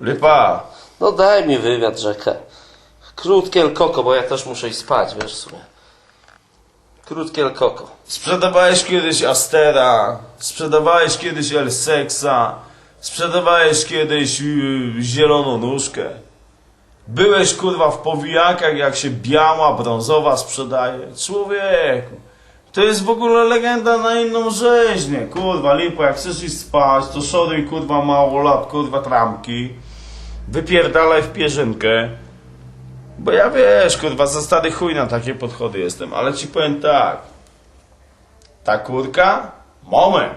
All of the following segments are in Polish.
Lipa. No daj mi wywiad, rzekę. Krótkie koko, bo ja też muszę iść spać, wiesz w sumie. Krótkie koko. Sprzedawałeś kiedyś Astera, sprzedawałeś kiedyś El Sexa, sprzedawałeś kiedyś yy, zieloną nóżkę. Byłeś kurwa w powijakach, jak się biała, brązowa sprzedaje. Człowieku, to jest w ogóle legenda na inną rzeźnię. Kurwa, lipo, jak chcesz iść spać, to szoruj kurwa mało lat, kurwa tramki. Wypierdalaj w pierzynkę. Bo ja wiesz, kurwa, za stary chuj na takie podchody jestem, ale ci powiem tak. Ta kurka? Moment.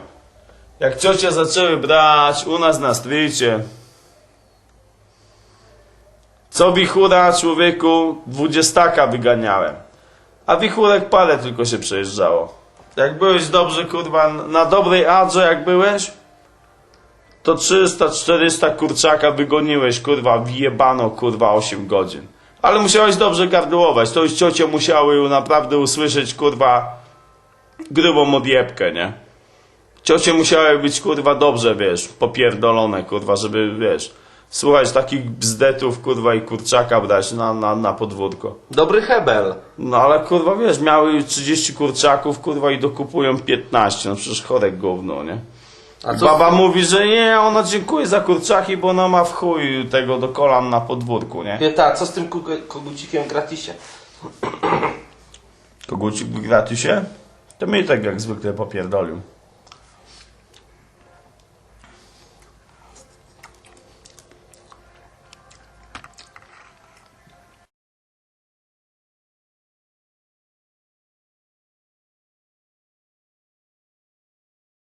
Jak ciocie zaczęły brać u nas na strycie. Co wichura, człowieku, dwudziestaka wyganiałem. A wichurek parę tylko się przejeżdżało. Jak byłeś dobrze, kurwa, na dobrej adrze jak byłeś, to 300-400 kurczaka wygoniłeś, kurwa, wjebano, kurwa, 8 godzin. Ale musiałeś dobrze gardłować, to już ciocie musiały naprawdę usłyszeć, kurwa, grubą odjebkę, nie? Ciocie musiały być, kurwa, dobrze, wiesz, popierdolone, kurwa, żeby, wiesz, słuchać takich bzdetów, kurwa, i kurczaka brać na, na, na podwórko. Dobry hebel. No ale, kurwa, wiesz, miały 30 kurczaków, kurwa, i dokupują 15, no przecież chorek gówno, nie? Baba mówi, że nie, ona dziękuję za kurczaki, bo ona ma w chuj tego do kolan na podwórku, nie? Pieta, co z tym kuge- kogucikiem gratisie? Kogucik w gratisie? To mnie tak jak zwykle popierdolił.